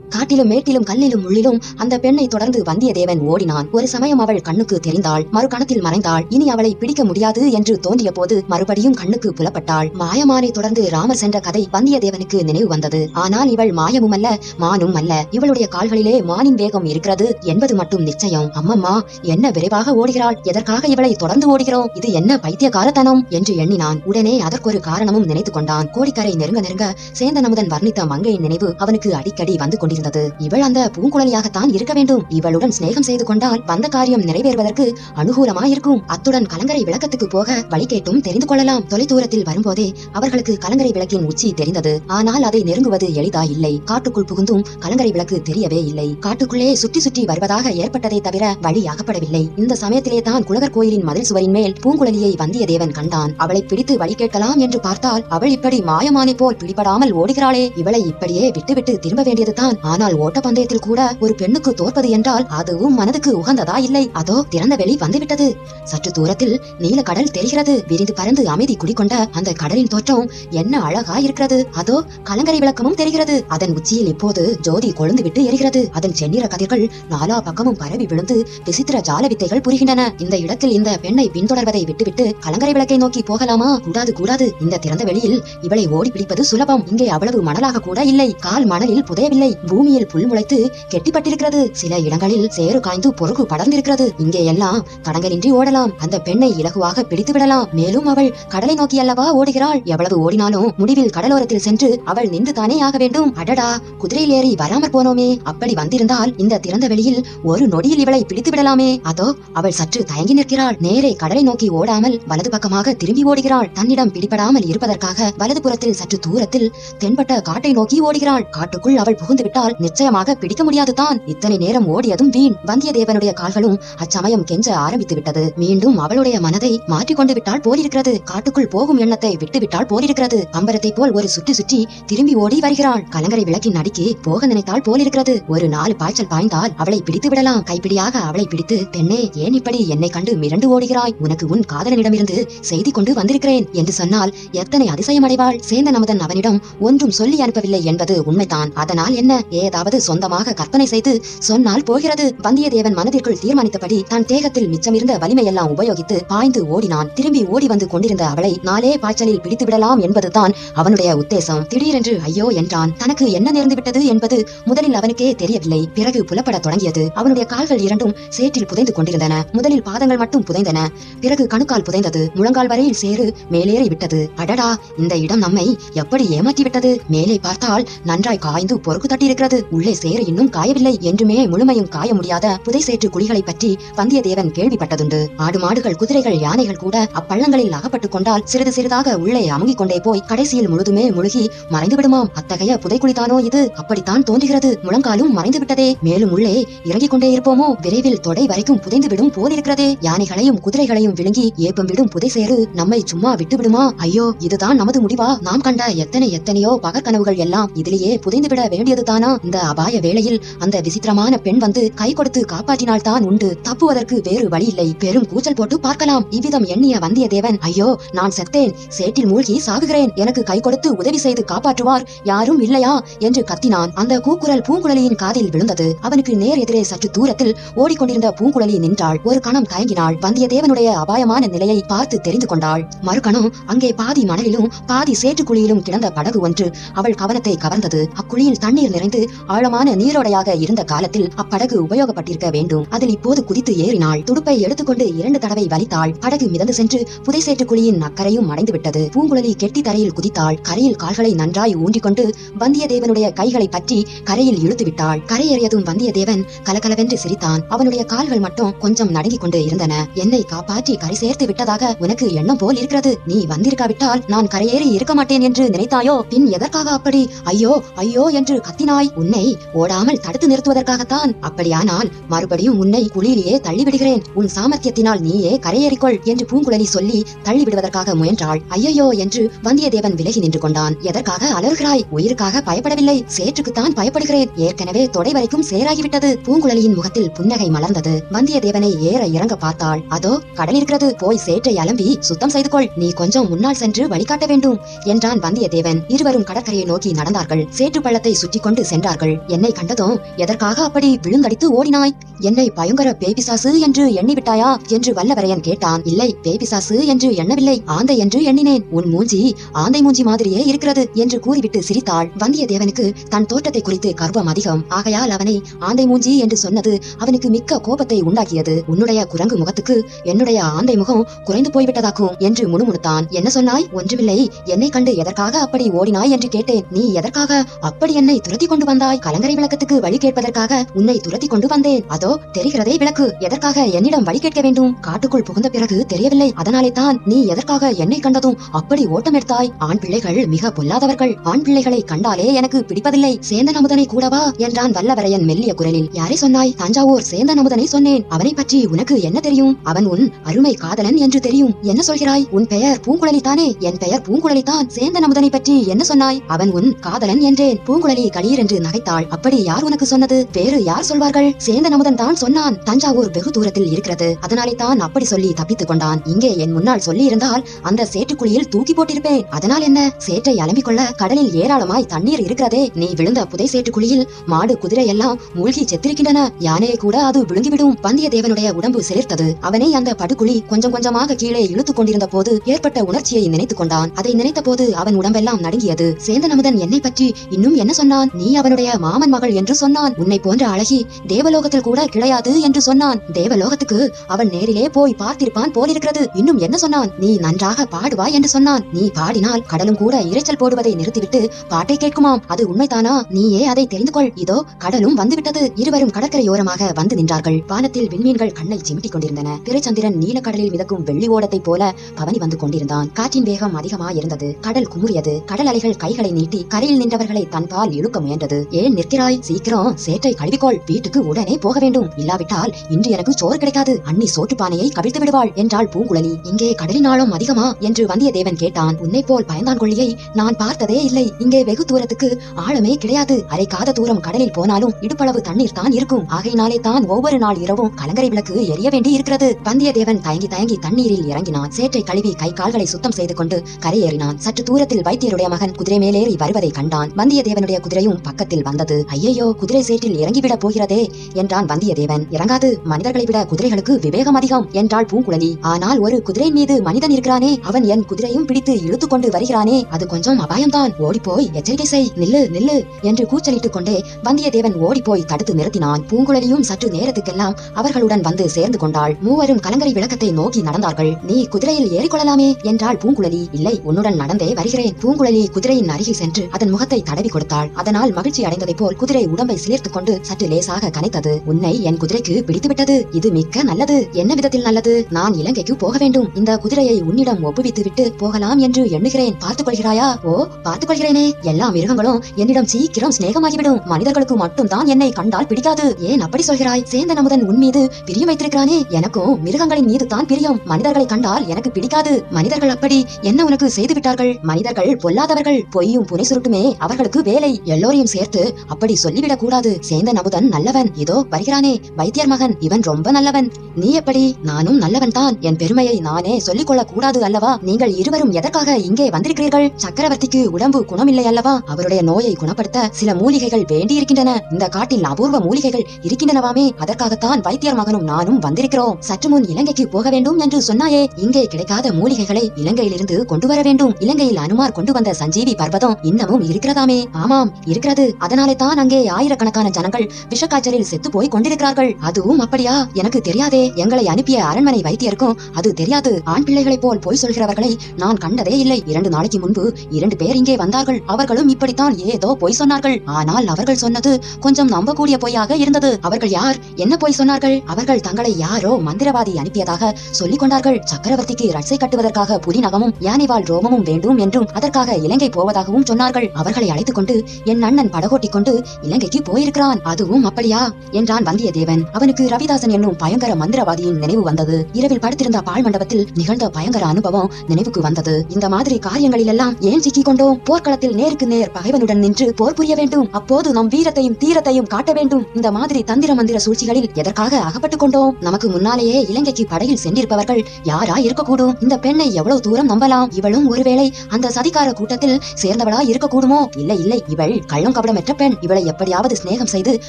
காட்டிலும் மேட்டிலும் கல்லிலும் முள்ளிலும் அந்த பெண்ணை தொடர்ந்து வந்தியத்தேவன் ஓடினான். ஒரு சமயம் அவள் கண்ணுக்கு தெரிந்தாள். மறு கணத்தில் மறைந்தாள். இனி அவளை பிடிக்க முடியாது என்று தோன்றிய போது மறுபடியும் கண்ணுக்கு புலப்பட்டாள். மாயமானை தொடர்ந்து ராமர் சென்ற கதை வந்தியத்தேவனுக்கு நினைவு வந்தது. ஆனால் இவள் மாயமும் அல்ல மானும் அல்ல. இவளுடைய கால்களிலே மானின் வேகம் இருக்கிறது என்பது மட்டும் நிச்சயம். அம்மம்மா என்ன விரைவாக ஓடுகிறாள்? எதற்காக இவளை தொடர்ந்து ஓடுகிறோம்? இது என்ன பைத்தியகாரத்தனம் என்று எண்ணினான். உடனே அதற்கொரு காரணமும் நினைத்துக் கொண்டான். கோடிக்கரை நெருங்க நெருங்க சேந்தன் அமுதன் வர்ணித்த மங்கையின் நினைவு அவனுக்கு அடிக்கடி வந்து கொண்டிருந்தது. இவள் அந்த பூங்குழலியாகத்தான் இருக்க வேண்டும். இவளுடன் சிநேகம் செய்து கொண்டால் வந்த காரியம் நிறைவேறுவதற்கு அனுகூலமாயிருக்கும். அத்துடன் கலங்கரை விளக்கத்துக்கு போக வழி கேட்டும் தெரிந்து கொள்ளலாம். தொலைதூரத்தில் வரும்போதே அவர்களுக்கு கலங்கரை விளக்கின் உச்சி தெரிந்தது. ஆனால் அதை நெருங்குவது எளிதா இல்லை. காட்டுக்குள் புகுந்தும் கலங்கரை விளக்கு தெரியவே இல்லை. காட்டுக்குள்ளே சுற்றி சுற்றி வருவதாக ஏற்பட்டதை தவிர வழி அகப்படவில்லை இந்த சமயத்திலே தான் குலகர் கோயிலின் மதில் சுவரின் மேல் பூங்குழலியை வந்தியத்தேவன் கண்டான். அவளை பிடித்து வழி கேட்கலாம் என்று பார்த்தால் அவள் இப்படி மாயமானை போல் பிடிபடாமல் ஓடுகிறாளே. இவளை இப்படியே விட்டுவிட்டு திரும்ப வேண்டியதுதான். ஆனால் ஓட்டப்பந்தயத்தில் கூட ஒரு பெண்ணுக்கு தோற்பது என்றால் அதுவும் மனதுக்கு உகந்ததா இல்லை. அதோ திறந்த வெளி வந்துவிட்டது. சற்று தூரத்தில் நீல கடல் தெரிகிறது. விரிந்து பறந்து அமைதி குடிக்கொண்ட அந்த கடலின் தோற்றம் என்ன அழகா இருக்கிறது. அதோ கலங்கரை விளக்கமும் தெரிகிறது. அதன் உச்சியில் இப்போது ஜோதி கொழுந்து விட்டு எரிகிறது. அதன் செந்நிற கதிர்கள் நாலா பக்கமும் பரவி விழுந்து விசித்திர ஜால வித்தைகள் புரிகின்றன. இந்த இடத்தில் இந்த பெண்ணை பின்தொடர்வதை விட்டுவிட்டு கலங்கரை விளக்கை நோக்கி போகலாமா? கூடாது கூடாது. இந்த திறந்த வெளியில் இவளை ஓடி பிடிப்பது சுலபம். இங்கே அவ்வளவு மணலாக கூட இல்லை. கால் மணலில் புதையவில்லை. பூமியில் புல் முளைத்து கெட்டிப்பட்டிருக்கிறது. சில இடங்களில் சேறு காய்ந்து பொறுக்கு படர்ந்திருக்கிறது. இங்கே எல்லாம் தடங்கலின்றி ஓடலாம். அந்த பெண்ணை இலகுவாக பிடித்து விடலாம். மேலும் அவள் கடலை நோக்கி அல்லவா ஓடுகிறாள். எவ்வளவு ஓடினாலும் முடிவில் கடலோரத்தில் சென்று அவள் நின்று தானே ஆக வேண்டும். அடடா குதிரையில் ஏறி வராமற் போனோமே. அப்படி வந்திருந்தால் இந்த திறந்த வெளியில் ஒரு நொடியில் இவளை பிடித்து விடலாமே. அதோ அவள் சற்று தயங்கி நிற்கிறாள். நேரே கடலை நோக்கி ஓடாமல் வலது பக்கமாக திரும்பி ஓடுகிறாள். தன்னிடம் பிடிபடாமல் இருப்பதற்காக வலது புறத்தில் சற்று தூரத்தில் தென்பட்ட காட்டை நோக்கி ஓடுகிறாள். காட்டுக்குள் அவள் புகுந்து விட்டால் நிச்சயமாக பிடிக்க முடியாதுதான். இத்தனை நேரம் ஓடியதும் வீண். வந்தியத்தேவனுடைய கால்களும் அச்சமயம் கெஞ்ச ஆரம்பித்து விட்டது மீண்டும் அவளுடைய மனதை மாற்றிக்கொண்டு விட்டால் போலிருக்கிறது. காட்டுக்குள் போகும் எண்ணத்தை விட்டுவிட்டால் போலிருக்கிறது. பம்பரத்தை போல் ஒரு சுற்றி சுற்றி திரும்பி ஓடி வருகிறாள். கலங்கரை விளக்கின் அடிக்கு போக நினைத்தால் போலிருக்கிறது. ஒரு நாலு பாய்ச்சல் பாய்ந்தால் அவளை பிடித்து விடலாம். கைப்பிடியாக அவளை பிடித்து பெண்ணே ஏன் இப்படி? என்னை கண்டு மிரண்டு ஓடுகிறாய். உனக்கு உன் காதலனிடமிருந்து செய்தி கொண்டு வந்திருக்கிறேன் என்று சொன்னால் எத்தனை அதிசயம் அடைவாள் சேந்தன் அமுதன் அவனிடம் ஒன்றும் சொல்லி அனுப்பவில்லை என்பது உண்மைதான். அதனால் என்ன? ஏதாவது சொந்தமாக கற்பனை செய்து சொன்னால் போகிறது. வந்தியத்தேவன் மனதிற்குள் தீர்மானித்தபடி தன் தேகத்தில் மிச்சமிருந்த வலிமையெல்லாம் உபயோகித்து பாய்ந்து ஓடினான். திரும்பி ஓடி வந்து கொண்டிருந்த அவளை நாளே பாய்ச்சலில் பிடித்து விடலாம் என்பதுதான் அவனுடைய உத்தேசம். திடீரென்று ஐயோ என்றான். தனக்கு என்ன நேர்ந்து விட்டது என்பது முதலில் அவனுக்கே தெரியவில்லை. பிறகு புலப்பட தொடங்கியது. அவனுடைய கால்கள் இரண்டும் சேற்றில் புதைந்து கொண்டிருந்தன. முதலில் பாதங்கள் மட்டும் புதைந்தன. பிறகு கணுக்கால் புதைந்தது. முழங்கால் வரையில் சேறு மேலேறி விட்டது. அடடா இந்த இடம் நம்மை எப்படி ஏமாற்றி விட்டது மேலே பார்த்தால் நன்றாய் காய்ந்து பொறுக்கு தட்டியிருக்கிறது உள்ளே சேறு இன்னும் காயவில்லை. என்றுமே முழுமையும் காய முடியாத புதை சேற்று குழிகளை பற்றி வந்தியத்தேவன் கேள்விப்பட்டதுண்டு. ஆடு மாடுகள் குதிரைகள் யானைகள் கூட அப்பள்ளங்களில் அகப்பட்டுக் கொண்டால் சிறிது சிறிதாக உள்ளே அமுங்கிக் கொண்டே போய் கடைசியில் முழுதுமே முழுகி மறைந்து விடுமாம் அத்தகைய புதைக்குழிதானோ இது? அப்படித்தான் தோன்றுகிறது. முழங்காலும் மறைந்து விட்டதே மேலும் உள்ளே இறங்கிக் கொண்டே இருப்போமோ? விரைவில் தொடை வரைக்கும் புதைந்து விடும் போலிருக்கிறதே. யானைகளையும் குதிரைகளையும் விழுங்கி ஏப்பம் விடும் புதை சேறு நம்மை சும்மா விட்டு விடுமா ஐயோ இதுதான் நமது முடிவா? நாம் கண்ட எத்தனை எத்தனையோ பகற்கனவுகள் எல்லாம் இதிலேயே புதைந்து விட வேண்டியதுதான். இந்த அபாய வேளையில் அந்த விசித்திரமான பெண் வந்து கை கொடுத்து காப்பாற்றினால் தான் உண்டு. தப்புவதற்கு வேறு வழி இல்லை. பெரும் கூச்சல் போட்டு பார்க்கலாம். இவ்விதம் எண்ணிய வந்தியத்தேவன் ஐயோ நான் செத்தேன். சேற்றில் மூழ்கி சாகுகிறேன். எனக்கு கை கொடுத்து உதவி செய்து காப்பாற்றுவார். யாரும் இல்லையா? என்று கத்தினான். அந்த கூக்குரல் பூங்குழலியின் காதில் விழுந்தது. அவனுக்கு நேர் எதிரே சற்று தூரத்தில் ஓடிக்கொண்டிருந்த பூங்குழலி நின்றாள். ஒரு கணம் தயங்கினாள். வந்தியத்தேவனுடைய அபாயமான நிலையை பார்த்து தெரிந்து கொண்டாள். மறுகணம் அங்கே பாதி மணலிலும் பாதி சேற்றுக்குழியிலும் கிடந்த படகு ஒன்று அவள் கவனத்தை கவர்ந்தது. அக்குழியில் தண்ணீர் நிறைந்து ஆழமான நீரோடையாக இருந்த காலத்தில் அப்படகு உபயோகப்பட்டிருக்க வேண்டும். அதில் இப்போது குதித்து ஏறினாள். துடுப்பை எடுத்துக்கொண்டு இரண்டு தடவை வலித்தாள். படகு மிதந்து சென்று புதைசேற்று குழியின் அக்கறையும் அடைந்து விட்டது பூங்குழலி கெட்டி தரையில் குதித்தாள். கரையில் கால்களை நன்றாய் ஊன்றிக்கொண்டு வந்தியத்தேவனுடைய கைகளை பற்றி கரையில் இழுத்து விட்டாள் கரையேறியதும் வந்தியத்தேவன் கலகலவென்று சிரித்தான். அவனுடைய கால்கள் மட்டும் கொஞ்சம் நடுங்கிக் கொண்டு இருந்தன. என்னை காப்பாற்றி கரை சேர்த்து விட்டதாக உனக்கு எண்ணம் போல் இருக்கிறது. நீ வந்திருக்காவிட்டால் நான் கரையேறி இருக்க மாட்டேன் என்று நினைத்தாயோ? பின் எதற்காக அப்படி? ஐயோ ஐயோ என்று கத்தினாய் உன்னை ஓடாமல் தடுத்து நிறுத்துவதற்காகத்தான். அப்படியானால் மறுபடியும் உன்னை குழியிலேயே தள்ளிவிடுகிறேன். உன் சாமர்த்தியத்தினால் நீயே கரையேறிக்கொள் என்று பூங்குழலி சொல்லி தள்ளிவிடுவதற்காக முயன்றாள். ஐயையோ என்று வந்தியத்தேவன் விலகி நின்று கொண்டான். எதற்காக அலறுகிறாய்? உயிருக்காக பயப்படவில்லை. சேற்றுக்குத்தான் பயப்படுகிறேன். ஏற்கனவே தொடை வரைக்கும் சேராகிவிட்டது. பூங்குழலியின் முகத்தில் புன்னகை மலர்ந்தது. வந்தியத்தேவனை ஏற இறங்க பார்த்தாள். அதோ கடல் இருக்கிறது. போய் சேற்றை அலம்பி சுத்தம் செய்து கொள் நீ கொஞ்சம் முன்னால் சென்று வழிகாட்ட வேண்டும் என்றான் வந்தியத்தேவன். இருவரும் கடற்கரையை நோக்கி நடந்தார்கள். சேற்று பள்ளத்தை சுற்றி கொண்டு சென்றார்கள். என்னை கண்டதும் எதற்காக அப்படி விழுந்தடித்து ஓடினாய்? என்னை பயங்கர பேபிசாசு என்று எண்ணிவிட்டாயா? என்று வல்லவரையன் கேட்டான். இல்லை பேபிசாசு என்று எண்ணவில்லை. ஆந்தை என்று எண்ணினேன். உன் மூஞ்சி ஆந்தை மூஞ்சி மாதிரியே இருக்கிறது என்று கூறிவிட்டு சிரித்தாள். வந்தியத்தேவனுக்கு தன் தோட்டத்தை குறித்து கர்வம் அதிகம். ஆகையால் அவனை ஆந்தை மூஞ்சி என்று சொன்னது அவனுக்கு மிக்க கோபத்தை உண்டாக்கியது. உன்னுடைய குரங்கு முகத்துக்கு என்னுடைய ஆந்தை முகம் குறைந்து போய்விட்டதாக்கும் என்று முணுமுணுத்தான். என்ன சொன்னாய்? ஒன்றுமில்லை. என்னை கண்டு எதற்காக அப்படி ஓடினாய்? என்று கேட்டேன். நீ எதற்காக அப்படி என்னை துரத்தி கொண்டு வந்தாய். கலங்கரை விளக்கத்துக்கு வழி கேட்பதற்காக உன்னை துரத்தி கொண்டு வந்தேன். அதோ தெரிகிறதே விளக்கு. எதற்காக என்னிடம் வழி கேட்க வேண்டும்? காட்டுக்குள் புகுந்த பிறகு தெரியவில்லை. அதனாலே தான் நீ எதற்காக என்னை கண்டதும் அப்படி ஓட்டம் எடுத்தாய் ஆண் பிள்ளைகள் மிக பொல்லாதவர்கள். ஆண் பிள்ளைகளை கண்டாலே எனக்கு பிடிப்பதில்லை. சேந்தன் அமுதனை கூடவா? என்றான் வல்லவரையன் மெல்லிய குரலில். யாரை சொன்னாய்? தஞ்சாவூர் சேந்தன் அமுதனை சொன்னேன். அவனை பற்றி உனக்கு என்ன தெரியும்? அவன் உன் அருமை காதலன் என்று தெரியும். என்ன சொல்கிறாய்? உன் பெயர் பூங்குழலி தானே? என் பெயர் பூங்குழலி தான் சேந்தன் அமுதனை பற்றி என்ன சொன்னாய்? அவன் உன் காதலன் என்றேன். பூங்குழலி கலீர் என்று நகைத்தாள். அப்படி யார் உனக்கு சொன்னது? வேறு யார் சொல்வார்கள்? சேந்தன் அமுதன் தான் சொன்னான் தஞ்சாவூர் வெகு தூரத்தில் இருக்கிறது. அதனாலே தான் அப்படி சொல்லி தப்பித்துக் கொண்டான். இங்கே என் முன்னால் சொல்லி இருந்தால் அந்த சேற்றுக்குழியில் தூக்கி போட்டிருப்பேன். அதனால் என்ன? சேற்றை அலம்பிக் கொள்ள கடலில் ஏராளமாய் தண்ணீர் இருக்கிறதே. நீ விழுந்த புதை சேற்றுக்குழியில் மாடு குதிரை எல்லாம் மூழ்கி செத்திருக்கின்றன. யானையை கூட அது விழுங்கிவிடும். வந்தியத்தேவனுடைய உடம்பு சிலிர்த்தது. அவனை அந்த படுகுழி கொஞ்சம் கொஞ்சமாக கீழே இழுத்துக் கொண்டிருந்த போது ஏற்பட்ட உணர்ச்சியை நினைத்துக் கொண்டான். அதை நினைத்த போது அவன் உடம்பெல்லாம் நடுங்கியது. சேந்தன் அமுதன் என்னை பற்றி இன்னும் என்ன சொன்னான்? நீ அவனுடைய மாமன் மகள் என்று சொன்னான். உன்னை போன்ற அழகி தேவலோகத்தில் கூட கிடையாது என்று சொன்னான். தேவலோகத்துக்கு அவன் நேரிலே போய் பார்த்திருப்பான் போலிருக்கிறது. இன்னும் என்ன சொன்னான்? நீ நன்றாக பாடுவாய் என்று சொன்னான். நீ பாடினால் கடலும் கூட இரைச்சல் போடுவதை நிறுத்திவிட்டு பாட்டை கேட்குமாம். அது உண்மைதானா? நீயே அதை தெரிந்து கொள் இதோ கடலும் வந்துவிட்டது. இருவரும் கடற்கரையோரமாக வந்து நின்றார்கள். வானத்தில் விண்மீன்கள் கண்ணை சிமிட்டிக் கொண்டிருந்தன. திரைச்சந்திரன் நீலக்கடலில் மிதக்கும் வெள்ளி ஓடத்தைப் போல பவனி வந்து கொண்டிருந்தான். காற்றின் வேகம் அதிகமாயிருந்தது. கடல் குமுறியது. கடல் அலைகள் கைகளை நீட்டி கரையில் நின்றவர்களை தன்பால் இழுக்க முயன்றது. ஏன் நிற்கிறாய்? சீக்கிரம் சேற்றை கழுவிக்கொள். வீட்டுக்கு உடனே போக வேண்டும். இல்லாவிட்டால் இன்று எனக்கு சோறு கிடைக்காது. அண்ணி சோற்றுப்பானையை கவிழ்த்து விடுவாள் என்றாள் பூங்குழலி. இங்கே கடலின் அதிகமா? என்று வந்தியத்தேவன் கேட்டான். உன்னை போல் பயந்தான் கொள்ளியை நான் பார்த்ததே இல்லை. இங்கே வெகு தூரத்துக்கு ஆழமே கிடையாது. அரைக்காத தூரம் கடலில் போனாலும் இடுப்பளவு தண்ணீர் தான் இருக்கும். ஆகையினாலே தான் ஒவ்வொரு நாள் இரவும் கலங்கரை விளக்கு எரிய வேண்டி இருக்கிறது. வந்தியத்தேவன் தயங்கி தயங்கி தண்ணீரில் இறங்கினான். சேற்றை கழுவி கை கால்களை சுத்தம் செய்து கொண்டு கரையேறினான். சற்று தூரத்தில் வைத்தியருடைய மகன் குதிரை மேலேறி வருவதை கண்டான். வந்தியத்தேவனுடைய குதிரையும் பக்கத்தில் வந்தது. ஐயையோ குதிரை சேற்றில் இறங்கிவிடப் போகிறதே என்றான் வந்தியத்தேவன். இறங்காது மனிதர்களை விட குதிரைகளுக்கு விவேகம் அதிகம் என்றாள் பூங்குழலி. ஆனால் ஒரு குதிரை மீது மனிதன் இருக்கிறானே அவன் என் குதிரையும் பிடித்து இழுத்து கொண்டு வருகிறானே அது கொஞ்சம் அபாயம்தான். ஓடிப்போய் எச்சரிக்கை செய் நில்லு நில்லு என்று கூச்சலிட்டுக் கொண்டே வந்தியத்தேவன் ஓடிப்போய் தடுத்து நிறுத்தினான். பூங்குழலியும் சற்று நேரத்துக்கெல்லாம் அவர்களுடன் வந்து சேர்ந்து கொண்டாள். மூவரும் கலங்கரை விளக்கத்தை நோக்கி நடந்தார்கள். நீ குதிரையில் ஏறிக்கொள்ளலாமே என்றாள் பூங்குழலி. இல்லை உன்னுடன் நடந்தே வருகிறேன். பூங்குழலி குதிரையின் அருகில் சென்று அதன் முகத்தை தடவி கொடுத்தாள். அதனால் மகிழ்ச்சி அடைந்ததைப் போல் குதிரை உடம்பை சிலிர்த்துக் கொண்டு சற்று லேசாக கனைத்தது. உன்னை என் குதிரைக்கு பிடித்துவிட்டது. இது மிக்க நல்லது. என்ன விதத்தில் நல்லது? நான் இலங்கைக்கு போக வேண்டும். இந்த குதிரையை உன்னிடம் ஒப்புவித்து விட்டு போகலாம் என்று எண்ணுகிறேன். பார்த்துக் கொள்கிறாயா? ஓ பார்த்துக் கொள்கிறேனே. எல்லா மிருகங்களும் என்னிடம் சீக்கிரம் சிநேகமாகிவிடும். மனிதர்களுக்கு மட்டும்தான் என்னை கண்டால் பிடிக்காது. ஏன் அப்படி சொல்கிறாய்? சேந்தன் அமுதன் உன் மீது பிரியம் வைத்திருக்கிறானே. எனக்கும் மிருகங்களின் மீது தான் பிரியம். மனிதர்களை கண்டால் எனக்கு பிடிக்காது. மனிதர்கள் அப்படி என்ன உனக்கு செய்து விட்டார்கள் மனிதர்கள் பொல்லாதவர்கள். பொய்யும் புனை சுருட்டுமே. அவர்களுக்கு வேலை. எல்லோரையும் சேர்த்து அப்படி சொல்லிவிடக் கூடாது சேந்தன் அமுதன் நல்லவன். இதோ வருகிறானே. வைத்தியர் மகன். இவன் ரொம்ப நல்லவன். நீ எப்படி? நானும் நல்லவன் தான் என் பெருமையை நானே சொல்லிக் கொள்ளக் கூடாது அல்லவா? நீங்கள் இருவரும் எதற்காக இங்கே வந்திருக்கிறீர்கள்? சக்கரவர்த்திக்கு உடம்பு குணமில்லை அல்லவா? அவருடைய நோயை குணப்படுத்த சில மூலிகைகள் வேண்டியிருக்கின்றன. இந்த காட்டில் அபூர்வ மூலிகைகள் இருக்கின்றனவாமே. அதற்காகத்தான் வைத்தியர் மகனும் நானும் வந்திருக்கிறோம். சற்று முன் இலங்கைக்கு போக வேண்டும் என்று சொன்னாயே. இங்கே கிடைக்காத மூலிகைகளை இலங்கையிலிருந்து கொண்டு வர வேண்டும். இலங்கையில் அனுமார் கொண்டு வந்த சஞ்சீவி பர்வதம் இன்னமும் இருக்கிறதாமே. ஆமாம் இருக்கிறது அதனாலே தான் அங்கே ஆயிரக்கணக்கான ஜனங்கள் விஷக்காய்ச்சலில் செத்து போய் கொண்டிருக்கிறார்கள். அதுவும் அப்படியா? எனக்கு தெரியாதே. எங்களை அனுப்பிய அரண்மனை வைத்தியருக்கும் அது தெரியாது. ஆண் பிள்ளைகளைப் போல் பொய் சொல்கிறவர்களை நான் கண்டதே இல்லை. இரண்டு நாளைக்கு முன்பு இரண்டு பேர் இங்கே வந்தார்கள். அவர்களும் இப்படித்தான் ஏதோ பொய் சொன்னார்கள். ஆனால் அவர்கள் சொன்னது கொஞ்சம் நம்பக்கூடிய பொய்யாக இருந்தது. அவர்கள் யார்? என்ன பொய் சொன்னார்கள்? அவர்கள் தங்களை யாரோ மந்திரவாதி அனுப்பியதாக சொல்லிக் கொண்டார்கள். சக்கரவர்த்திக்கு ரட்சை கட்டுவதற்காக புலி நகமும் யானைவால் ரோமமும் வேண்டும் என்றும் அதற்காக இலங்கை போவதாகவும் சொன்னார்கள். அவர்களை அழைத்துக் கொண்டு என் அண்ணன் படகோட்டிக் கொண்டு இலங்கைக்கு போயிருக்கிறான். அதுவும் அப்படியா? என்றான் வந்தியத்தேவன். அவனுக்கு ரவிதாசன் என்னும் பயங்கர மந்திரவாதியின் நினைவு வந்தது. இரவில் படுத்திருந்த பால் மண்டபத்தில் நிகழ்ந்த பயங்கர அனுபவம் நினைவுக்கு வந்தது. இந்த மாதிரி காரியங்களிலெல்லாம் ஏன் சிக்கிக் கொண்டோம்? போர்க்களத்தில் நேருக்கு நேர் பகைவனுடன் நின்று போர் புரிய வேண்டும். அப்போது நம் வீரத்தையும் தீரத்தையும் காட்ட வேண்டும். இந்த மாதிரி தந்திர மந்திர சூழ்ச்சிகளில் எதற்காக அகப்பட்டுக் கொண்டோம்? நமக்கு முன்னாலேயே இலங்கைக்கு படகில் சென்றிருப்பவர்கள் யாரா இருக்கக்கூடும்? இந்த பெண்ணை எவ்வளவு தூரம் நம்பலாம்? இவளும் ஒருவேளை அந்த சதிகார கூட்டத்தில் சேர்ந்தவளா இருக்கக்கூடுமோ? இல்லை இல்லை. இவள் கள்ளம் கபடமற்ற பெண். இவளை எப்படியாவது சிநேகம் செய்து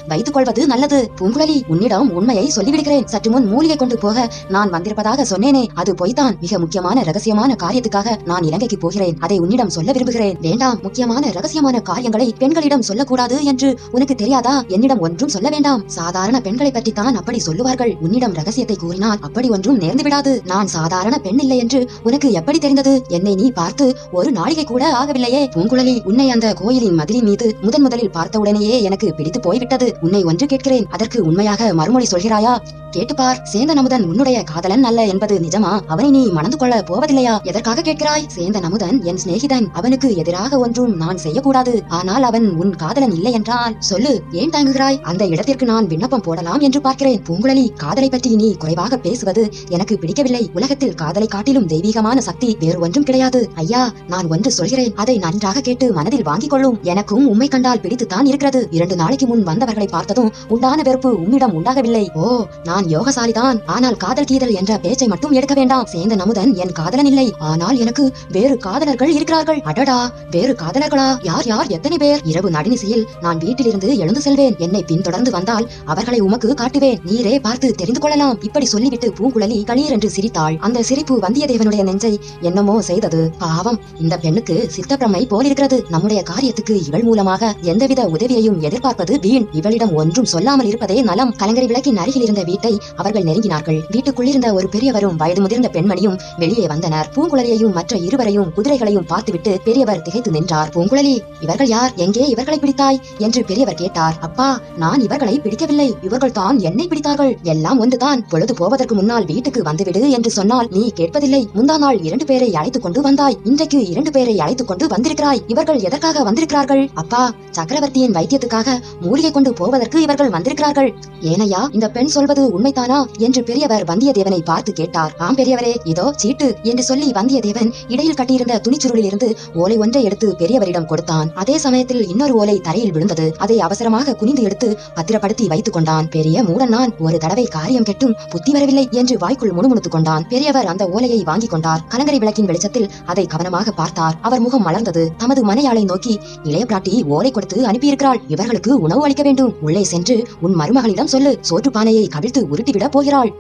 வைத்துக் கொள்வது நல்லது. பூங்குழலி உன்னிடம் உண்மையை சொல்லிவிடுகிறேன். சற்று முன் மூலிகை கொண்டு போக நான் வந்திருப்பதாக சொன்னேனே. அது பொய்தான் மிக முக்கியமான ரகசியமான காரியத்துக்காக நான் இலங்கைக்கு போகிறேன். அதை உன்னிடம் சொல்ல விரும்புகிறேன். வேண்டாம். முக்கியமான ரகசியமான காரியங்களை பெண்களிடம் சொல்லக்கூடாது என்று உனக்கு தெரியாதா? என்னிடம் ஒன்றும் சொல்ல வேண்டாம். சாதாரண பெண்களை பற்றித்தான் அப்படி சொல்லுவார்கள். உன்னிடம் ரகசியத்தை கூறினால் அப்படி ஒன்றும் நேர்ந்து விடாது. நான் சாதாரண பெண் இல்லை என்று உனக்கு எப்படி தெரிந்தது? என்னை நீ பார்த்து ஒரு நாளிகை கூட ஆகவில்லையே. பூங்குழலி உன்னை அந்த கோயிலின் மதிலின் மீது முதன் முதலில் பார்த்தவுடனேயே எனக்கு பிடித்து போய்விட்டது. உன்னை ஒன்று கேட்கிறேன். அதற்கு உண்மையாக மறுமொழி சொல்கிறாயா? கேட்டுப்பார். சேந்தன் அமுதன் உன்னுடைய காதலன் அல்ல என்பது நிஜமா? அவனை நீ மணந்து கொள்ள போவதில்லையா? எதற்காக கேட்கிறாய்? சேந்தன் அமுதன் என் சிநேகிதன் அவனுக்கு எதிராக ஒன்றும் நான் செய்யக்கூடாது. ஆனால் அவன் உன் காதலன் இல்லை என்றால் சொல்லு ஏன் தயங்குகிறாய்? அந்த இடத்திற்கு நான் விண்ணப்பம் போடலாம் என்று பார்க்கிறேன். பூங்குழலி காதலை பற்றி நீ குறைவாக பேசுவது எனக்கு பிடிக்கவில்லை. உலகத்தில் காதலை காட்டிலும் தெய்வீகமான சக்தி வேறு ஒன்றும் கிடையாது. ஐயா நான் ஒன்று சொல்கிறேன். அதை நன்றாக கேட்டு மனதில் வாங்கிக் கொள்ளும். எனக்கும் உண்மை கண்ட கண்டால் பிடித்துத்தான் இருக்கிறது. இரண்டு நாளைக்கு முன் வந்தவர்களை பார்த்ததும் உண்டான வெறுப்பு உம்மிடம் உண்டாகவில்லை. ஓ நான் யோகசாலிதான். ஆனால் காதல் கீதல் என்ற பேச்சை மட்டும் எடுக்க வேண்டாம். சேந்த நமுதன் என் காதலன் இல்லை. ஆனால் எனக்கு வேறு காதலர்கள் இருக்கிறார்கள். அடடா வேறு காதலர்களா? யார் யார்? எத்தனை பேர்? இரவு நடுநிசையில் நான் வீட்டிலிருந்து எழுந்து செல்வேன். என்னை பின்தொடர்ந்து வந்தால் அவர்களை உமக்கு காட்டுவேன். நீரே பார்த்து தெரிந்து கொள்ளலாம். இப்படி சொல்லிவிட்டு பூங்குழலி களீர் என்று சிரித்தாள். அந்த சிரிப்பு வந்தியத்தேவனுடைய நெஞ்சை என்னமோ செய்தது. பாவம் இந்த பெண்ணுக்கு சித்தப்பிரமை போலிருக்கிறது. நம்முடைய காரியத்துக்கு இவள் மூலமாக எந்தவித உதவியையும் எதிர்பார்ப்பது வீண். இவளிடம் ஒன்றும் சொல்லாமல் இருப்பதே நலம். கலங்கரை விளக்கின் அருகில் இருந்த வீட்டை அவர்கள் நெருங்கினார்கள். வீட்டுக்குள்ளிருந்த ஒரு பெரியவரும் வயது முதிர்ந்த பெண்மணியும் வெளியே வந்தனர். பூங்குழலியையும் மற்ற இருவரையும் குதிரைகளையும் பார்த்துவிட்டு பெரியவர் திகைத்து நின்றார். பூங்குழலி இவர்கள் யார்? எங்கே இவர்களை பிடித்தாய்? என்று பெரியவர் கேட்டார். அப்பா நான் இவர்களை பிடிக்கவில்லை. இவர்கள் தான் என்னை பிடித்தார்கள். எல்லாம் ஒன்றுதான். பொழுது போவதற்கு முன்னால் வீட்டுக்கு வந்துவிடு என்று சொன்னால் நீ கேட்பதில்லை. முந்தா நாள் இரண்டு பேரை அழைத்துக் கொண்டு வந்தாய். இன்றைக்கு இரண்டு பேரை அழைத்துக் கொண்டு வந்திருக்கிறாய். இவர்கள் எதற்காக வந்திருக்கிறார்கள்? அப்பா சக்கரவர்த்தியின் வைத்தியத்துக்காக மூலிகை கொண்டு போவதற்கு இவர்கள் வந்திருக்கிறார்கள். ஏனையா இந்த பெண் சொல்வது உண்மைதானா? என்று பெரியவர் வந்தியத்தேவனை பார்த்து கேட்டார். ஆம் பெரியவரே இதோ சீட்டு என்று சொல்லி வந்தியத்தேவன் இடையில் கட்டியிருந்த துணிச்சுருளில் இருந்து ஓலை ஒன்றை எடுத்து பெரியவரிடம் கொடுத்தான். அதே சமயத்தில் இன்னொரு ஓலை தரையில் விழுந்தது. அதை அவசரமாக குனிந்து எடுத்து பத்திரப்படுத்தி வைத்துக் கொண்டான். பெரிய மூடன் நான் ஒரு தடவை காரியம் கெட்டும் புத்தி வரவில்லை என்று வாய்க்குள் முணுமுணுத்துக் கொண்டான். பெரியவர் அந்த ஓலையை வாங்கிக் கொண்டார். கலங்கரை விளக்கின் வெளிச்சத்தில் அதை கவனமாக பார்த்தார். அவர் முகம் மலர்ந்தது. தமது மனையாளை நோக்கி இளைய பிராட்டி ஓலை கொடுத்து அனுப்பியிருக்கிறாள். இவர்களுக்கு உணவு அளிக்க வேண்டும். உள்ளே சென்று உன் மருமகளிடம் சொல்லு. சோற்று பானையை கவிழ்த்து உருட்டிவிட போகிறாள்.